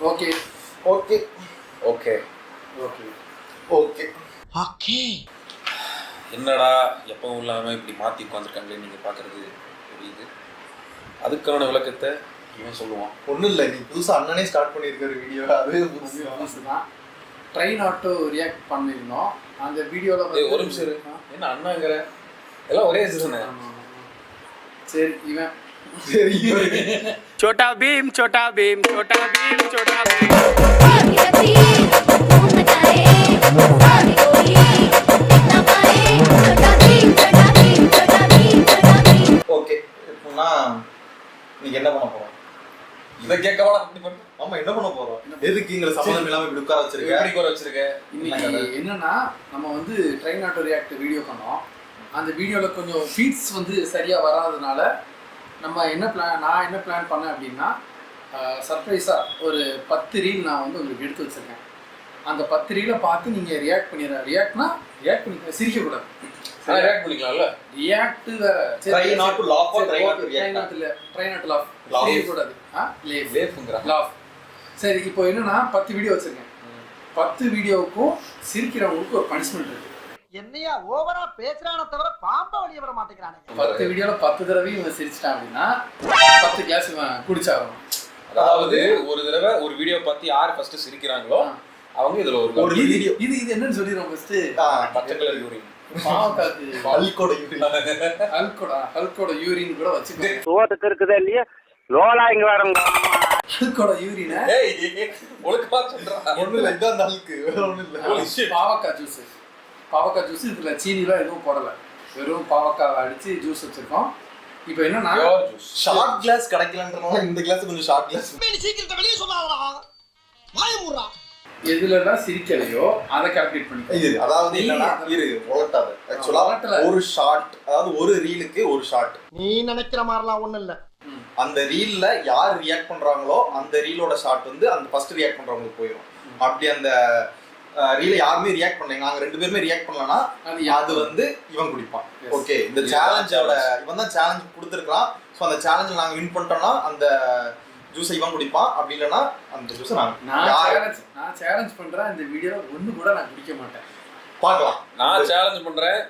Okay okay okay okay okay என்னடா எப்பவும் இல்லாமல் இப்படி மாற்றி உட்காந்துருக்காங்களே நீங்கள் பார்க்குறது புரியுது. அதுக்கான விளக்கத்தை இவன் சொல்லுவான். ஒண்ணும் இல்ல நீ புதுசா அண்ணனே ஸ்டார்ட் பண்ணிருக்காரு வீடியோ அதுவே புதுசு. தான் ட்ரெயின் ஆட்டோ ரியாக்ட் பண்ணியிருந்தோம். அந்த வீடியோவில் ஒரு நிமிஷம் இரு. என்ன அண்ணாங்கிற? எல்லாம் ஒரே சீசனு சரி இவன் छोटा भीम छोटा भीम छोटा भीम छोटा भीम आगे कभी धूम मचाए आगे कोई इतना पाए छोटा भीम छोटा भीम छोटा भीम छोटा भीम ஓகே இப்போனா நீங்க என்ன பண்ண போறோம் இதை கேட்கவா அப்படி பண்ணு ஆமா என்ன பண்ண போறோம் எதுக்கு எங்களை சம்மந்தம் இல்லாம இப்படி உட்கார வச்சிருக்க எப்படி குறை வச்சிருக்க இன்னைக்கு என்னன்னா நம்ம வந்து ட்ரெயின் ஆட்டோ ரியாக்ட் வீடியோ பண்ணோம் அந்த வீடியோவில் கொஞ்சம் ஃபீட்ஸ் வந்து சரியாக வராதனால நம்ம என்ன பிளான் நான் என்ன பிளான் பண்ணேன் அப்படின்னா சர்ப்ரைஸாக ஒரு பத்து ரீல் நான் வந்து உங்களுக்கு எடுத்து வச்சிருக்கேன். அந்த பத்து ரீலை பார்த்து நீங்கள் ரியாக்ட் பண்ணிடுற ரியாக்ட்னா ரியாக்ட் பண்ணி சிரிக்கக்கூடாது ரியாக்ட் பண்ணிக்கலாம்ல? ரியாக்ட். ட்ரை நாட் இல்ல ட்ரை நாட் லாஃப் Laugh. செய்யக்கூடாது ஆ லேஃப் லேஃபுங்கிறான் லாஃப் சரி இப்போ என்னன்னா பத்து வீடியோ வச்சிருக்கேன். பத்து வீடியோவுக்கும் சிரிக்கிறவங்களுக்கு ஒரு பனிஷ்மெண்ட் இருக்கு. என்னையா ஓவரா பேசுறான தவிர பாம்ப வழிய வர மாட்டேங்கிறானே. பத்து வீடியோல பத்து தடவையும் இவன் சிரிச்சிட்டான் அப்படின்னா பத்து கிளாஸ் இவன் அதாவது ஒரு தடவை ஒரு வீடியோ பார்த்து யார் ஃபர்ஸ்ட் சிரிக்கிறாங்களோ அவங்க இதுல ஒரு ஒரு இது வீடியோ இது இது என்னன்னு சொல்லிடுறோம் ஃபர்ஸ்ட் பச்சை கலர் யூரின் யூரின் கூட வச்சுக்கோங்க. சோத்துக்கு இருக்குதா இல்லையா? லோலா இங்க வரங்க. ஹல்கோட யூரினை ஏய் ஒழுக்கமா சொல்றான் இல்ல இதான் வேற இல்ல Holy shit. பாவக்காய் ஜூஸ் பாவக்காய் ஜூஸ் இதுல சீனிலாம் எதுவும் போடல. வெறும் பாவக்காவை அடிச்சு ஜூஸ் வச்சிருக்கோம். இப்போ என்னன்னா Pure juice. ஷார்ட் கிளாஸ் கிடைக்கலன்றனால இந்த கிளாஸ் கொஞ்சம் ஷார்ட் கிளாஸ் சீக்கிரத்தை வெளியே சொல்லாதடா. வாய மூடுறா எதுலலாம் சிரிக்கலையோ அதை கால்குலேட் பண்ணிக்கோ. இது அதாவது என்னன்னா இரு உலட்டாது ஆக்சுவலா. ஒரு ஷார்ட் அதாவது ஒரு ரீலுக்கு ஒரு ஷார்ட் நீ நினைக்கிற மாதிரிலாம் ஒண்ணும் இல்ல. அந்த ரீல்ல யார் ரியாக்ட் பண்றாங்களோ அந்த ரீலோட ஷாட் வந்து அந்த ஃபர்ஸ்ட் ரியாக்ட் பண்றவங்களுக்கு போயிடும் அப்படி அந்த ரீல யாருமே ரியாக்ட் பண்ணல நாங்க ரெண்டு பேருமே ரியாக்ட் பண்ணலனா அது வந்து இவன் குடிப்பான். ஓகே இந்த சேலஞ்சோட. இவன் தான் சேலஞ்ச் கொடுத்துருக்கான் ஸோ அந்த சேலஞ்சில் நாங்க வின் பண்ணிட்டோம்னா அந்த ஜூஸை இவன் குடிப்பான். அப்படி இல்லைன்னா அந்த ஜூஸை நாங்க நான் நான் சேலஞ்ச் பண்றேன். இந்த வீடியோல ஒண்ணு கூட நான் குடிக்க மாட்டேன். பார்க்கலாம். நான் சேலஞ்ச் பண்றேன்.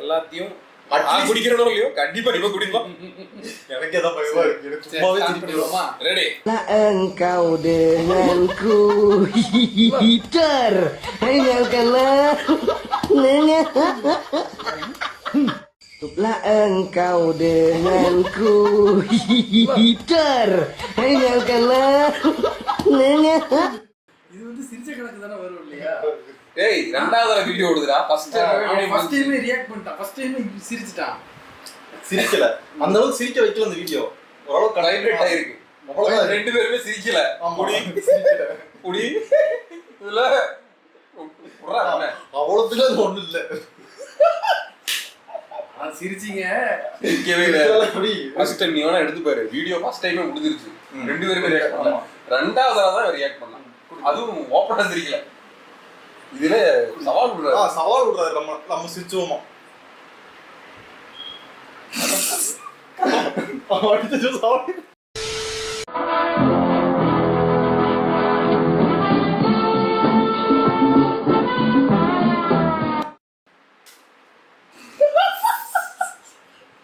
எல்லாத்தையும் At நான் least- குடிக்கிறனோ இல்லையோ கண்டிப்பா இவன் குடிப்பான் எனக்கு ஏதோ பயமா இருக்கு எனக்கு சரி, சும்மாவே start திருப்பி பண்ணிடுவோமா? Ready engkau denganku hitter tinggalkanlah Tutuplah engkau denganku hitter tinggalkanlah இது வந்து சிரிச்ச கணக்கு தானே வரும் இல்லையா ஏய் ரெண்டாவது வீடியோ ஓடுதுடா ஃபர்ஸ்ட் ஃபர்ஸ்ட் டைமே ரியாக்ட் பண்ணிட்டான். ஃபர்ஸ்ட் டைமே சிரிச்சிட்டான். சிரிக்கல. அந்த அளவுக்கு சிரிக்க வைக்கல அந்த வீடியோ ஓரளவுக்கு வைப்ரேட் ஆயிருக்கு. ரெண்டு பேருமே சிரிக்கல. சிரிக்கல. குடி இதுல? அவ்வளவுத்துக்கு அது ஒண்ணும் இல்ல. சிரிச்சீங்க. சிரிக்கவே இல்ல. குடி. ஃபர்ஸ்ட் டைம் நீ வேணா எடுத்து பாரு. வீடியோ ஃபர்ஸ்ட் டைமே முடிஞ்சிருச்சு. ரெண்டு பேருமே ரியாக்ட் பண்ணல. ஆமா. ரெண்டாவது தான் ரியாக்ட் பண்ணான். அதுவும் ஓப்பனா சிரிக்கல. இதுல சவால் விடுறாரு. சவால் விடுறாரு. நம்ம நம்ம சிரிச்சுவோமா? அடுத்த சவால்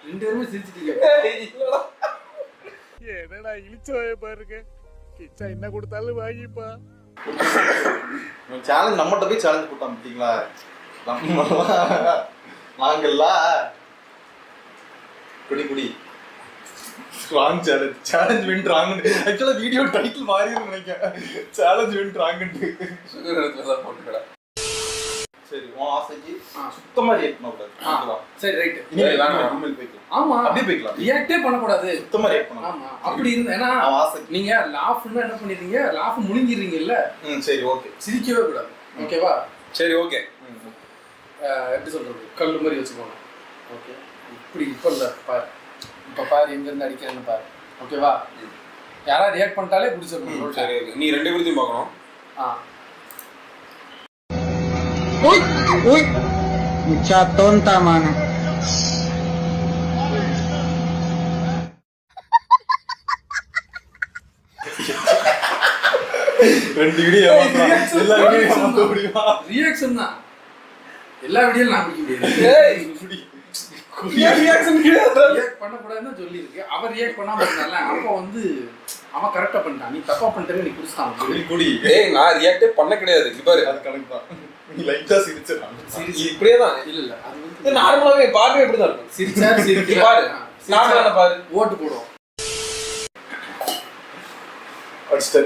ரெண்டு பேருமே சிரிச்சிட்டீங்க. என்னடா இழிச்சவாய பாருங்க கிச்சா என்ன கொடுத்தாலும் வாங்கிப்பா. சேலஞ்ச் நம்மகிட்ட போய் சேலஞ்ச் போட்டோம் பார்த்தீங்களா? நம்ம நாங்கள்ல குடி குடி. Wrong challenge challenge win wrong ஆக்சுவலா வீடியோ டைட்டில் மாறி நினைக்கிறேன். சேலஞ்ச் வின் ராங்னு சுகர் எடுத்து போட்டுக்கடா. சரி உன் ஆசைக்கு ஆ. சுத்தமா ரியாக்ட் பண்ணக்கூடாது? சரி ரைட் வேணாம். இனிமேல் போய்க்கலாம். ஆமா. அப்படியே போய்க்கலாம். ரியாக்டே பண்ணக்கூடாது. சுத்தமா ரியாக்ட் பண்ணலாம் ஆமா. அப்படி இருந்தா ஏன்னா ஆசைக்கு. நீங்க லாஃப்னா என்ன பண்ணிடுறீங்க? லாஃப் முழுங்கிடுறீங்கல்ல? ம் சரி ஓகே. சிரிக்கவே கூடாது. ஓகேவா? சரி ஓகே. எப்படி சொல்றது? கல் மாதிரி வச்சுக்கோங்க. ஓகே. இப்படி இப்போ இல்லை பாரு இப்போ பாரு எங்கேருந்து அடிக்கிறேன்னு பாரு. ஓகேவா? யாராவது ரியாக்ட் பண்ணிட்டாலே பிடிச்சிடணும் சரி. நீ ரெண்டு பேர்த்தையும் பார்க்கணும். ஆ. Uy, uy, mucha tonta mano. ரெண்டு வீடியோ எல்லா வீடியோ முடியுமா? ரியாக்ஷன் தான். எல்லா வீடியோலும் நான் பிடிக்க முடியாது. கிடையாது. ரியாக்ட் பண்ணக்கூடாதுன்னு சொல்லியிருக்கு. அவன் ரியாக்ட் பண்ணாம இருந்தால அப்போ வந்து அவன் கரெக்டா பண்ணிட்டான் நீ தப்பா பண்ணிட்டே நீ குடிச்சிட்டான். குடி குடி. ஏய் நான் ரியாக்டே பண்ண கிடையாது. பாரு. அது கணக்கு தான். லைட்டா சிரிச்சிடலாம் இது இப்படியே தான் இல்ல இல்ல அது வந்து இது நார்மலாவே பார்வை இப்படி தான் இருக்கும்? சிரிச்சா பாரு. நார்மலான பாரு. ஓட்டு போடுவோம். அடிச்சிட்டு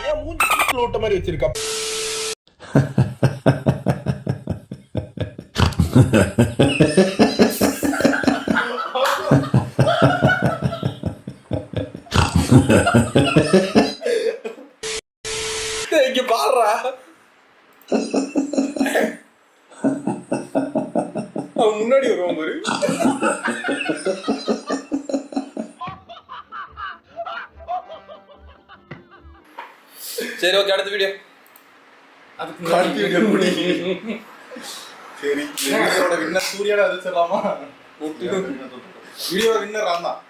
ஏய், அவன் முன்னாடி வருவான் பாரு. சரி ஓகே அடுத்த வீடியோ அதுக்கு அடுத்த வீடியோ முன்னாடி முடி சரி வீடியோட வின்னர் சூர்யாட அதிர்ச்சிடலாமா வீடியோட வின்னர் நான் தான்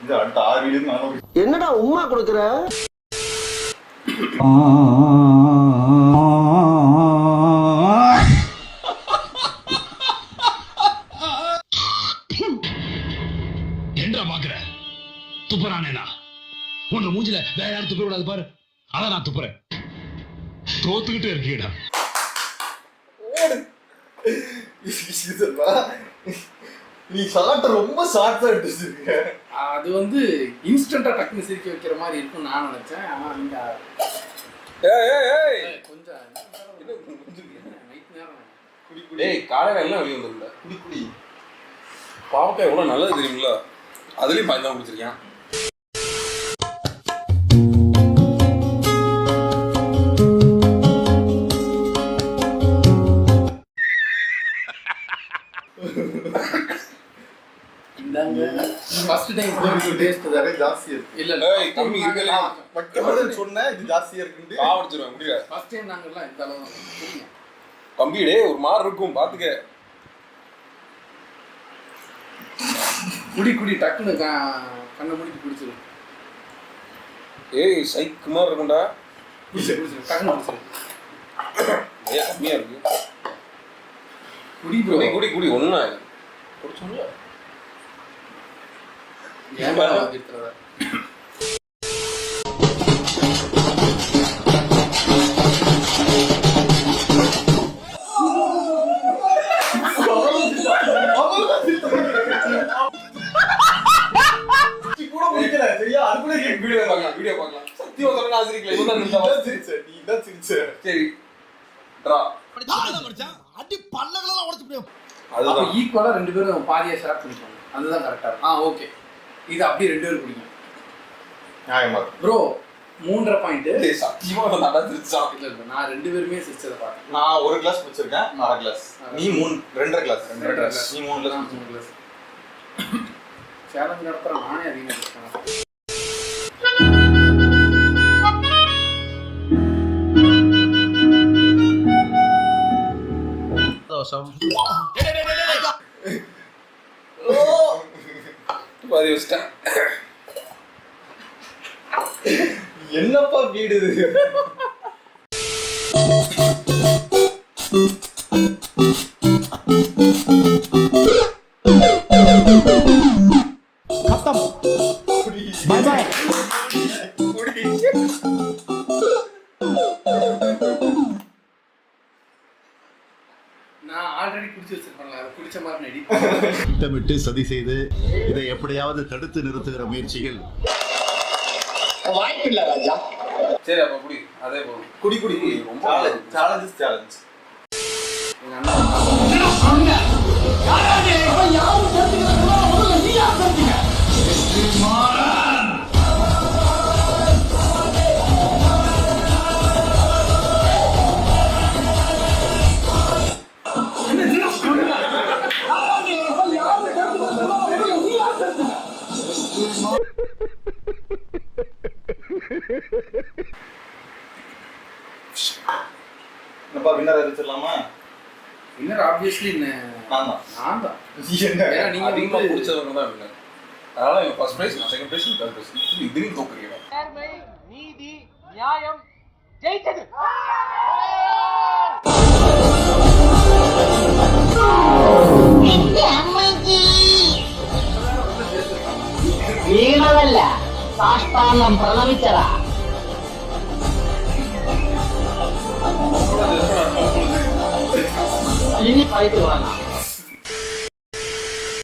இந்த அடுத்த ஆறு வீடியோ நானும் என்னடா உம்மா கொடுக்குற? துப்புறானேனா உன்னை மூஞ்சில வேற யாரும் துப்ப விடாது பாரு. அதான் நான் துப்புறேன். தோத்துக்கிட்டே இருக்கீடா நீ ஷார்ட் ரொம்ப ஷார்ட்டா எடுத்துருக்க. அது வந்து இன்ஸ்டன்டா டக்குன்னு சிரிக்க வைக்கிற மாதிரி இருக்கும்னு நான் நினைச்சேன். ஆனா நீங்க ஏய் ஏய் ஏய். ஏய், கொஞ்சம் நைட் நேரம்? குடி குடி. ஏய் காலையில எல்லாம் வெளியே வந்துருல குடி குடி. பாவக்காய் எவ்வளவு நல்லது தெரியுங்களா அதுலயும் பாய்ந்து தான் குடிச்சிருக்கேன் ஃபர்ஸ்ட் டைம் போய் டேஸ்ட் நிறைய ஜாஸ்தியா இருக்கு. இல்ல இல்ல. ஏய் கம்மி இருக்கல வைக்கப்படுதுன்னு சொன்னேன் இது ஜாஸ்தியா இருக்குண்டு பாவடிச்சிருவேன் முடியல ஃபர்ஸ்ட் டைம் நாங்கெல்லாம் இந்த அளவு. கம்பிடே ஒரு மாதிரி இருக்கும் பாத்துக்க. குடி குடி டக்குன்னு க- கண்ணை முடிச்சு குடிச்சிரு. ஏய் சைக்கு மாதிரி இருக்கும்டா. குடிச்சிரு குடிச்சிரு. டக்குன்னு குடிச்சிரு. ஏய் கம்மியா இருக்கு. குடி ப்ரோ குடி குடி குடி ஒண்ணா குடிச்சோம்ல? ஏன் அதுதான். ஈக்குவலா ரெண்டு பேரும் பாதியா ஷேர் பண்ணிக்கோங்க. அதுதான் கரெக்டா இருக்கும். ஆ ஓகே. இது அப்படியே ரெண்டு பேரும் குடிங்க நியாயமா ப்ரோ மூன்றரை பாயிண்ட் சத்தியமா சிரிச்சான் இல்ல இல்ல நான் ரெண்டு பேருமே சிரிச்சதை பார்த்தேன். நான் ஒரு கிளாஸ் குடிச்சிருக்கேன் அரை கிளாஸ் நீ மூணு ரெண்டரை கிளாஸ் ரெண்டரை glass. நீ மூணு கிளாஸ் மூணு glass. சேலஞ்ச் நடத்துறேன். நானே அதிகமாக அதை குடிச்ச மாதிரி நடி திட்டமிட்டு சதி செய்து இதை எப்படியாவது தடுத்து நிறுத்துகிற முயற்சிகள். சரி அப்ப குடி. அதே போதும் குடி குடி குடி. ரொம்ப சேலஞ்ச் சேலஞ்ச் சேலஞ்ச் எங்க அண்ணன் என்னப்பா வின்னர் அறிவிச்சிடலாமா வின்னர் ஆப்வியஸ்லி நான் தான் நான் தான் ஏன்னா நீங்க அதிகமாக பிடிச்சவங்க தான் வின்னர் அதனால இவன் ஃபர்ஸ்ட் பிரைஸ் நான் செகண்ட் ப்ரைஸ் தேர்ட் ப்ரைஸ் இப்படி இதையும் தோக்குறீங்க. நேர்மை நீதி நியாயம் ஜெயிச்சது வீணவல்ல. சாஷ்டாங்கம் பிரலபிச்சரா 差一百